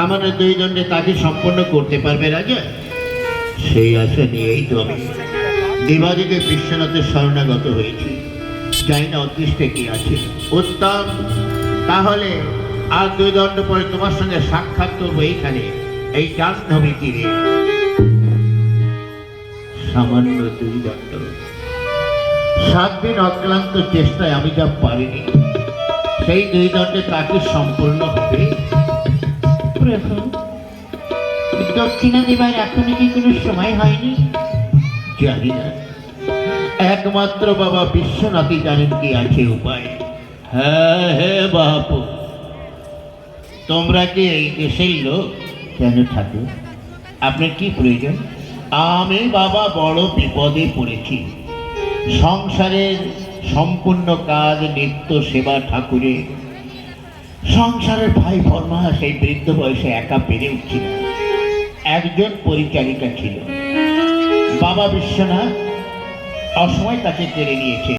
সামান্য দুই দণ্ডে তাকে সম্পন্ন করতে পারবে রাজা? সেই আশা নিয়েই তো আমি দেবাদিকে বিশ্বনাথের শরণাগত হয়েছি। জানি না অদৃষ্টে কি আছে। উত্তম, তাহলে আর দুই দণ্ড পরে তোমার সঙ্গে সাক্ষাৎ করব এইখানে, এই জাহ্নবী তীরে। সামান্য দুই দণ্ড। সাত দিন অক্লান্ত চেষ্টায় আমি যা পারিনি, সেই দুই দণ্ডে তাকে সম্পূর্ণ হবে প্রভু দক্ষিণা দেবার এখনও কি কোনো সময় হয়নি? জানি। না একমাত্র বাবা বিশ্বনাথই জানেন কি আছে উপায়। হ্যাঁ হ্যাঁ বাপু। তোমরা কি এই দেশের লোক? কেন ঠাকুর? আপনার কি প্রয়োজন? আমি বাবা বড় বিপদে পড়েছি। সংসারের সম্পূর্ণ কাজ, নিত্য সেবা ঠাকুরের। সংসারের ভাই ফরমা সেই বৃদ্ধ বয়সে একা পেরে উঠছিল। একজন পরিচারিকা ছিল। বাবা বিশ্বনাথ অসময় তাকে কেড়ে নিয়েছে।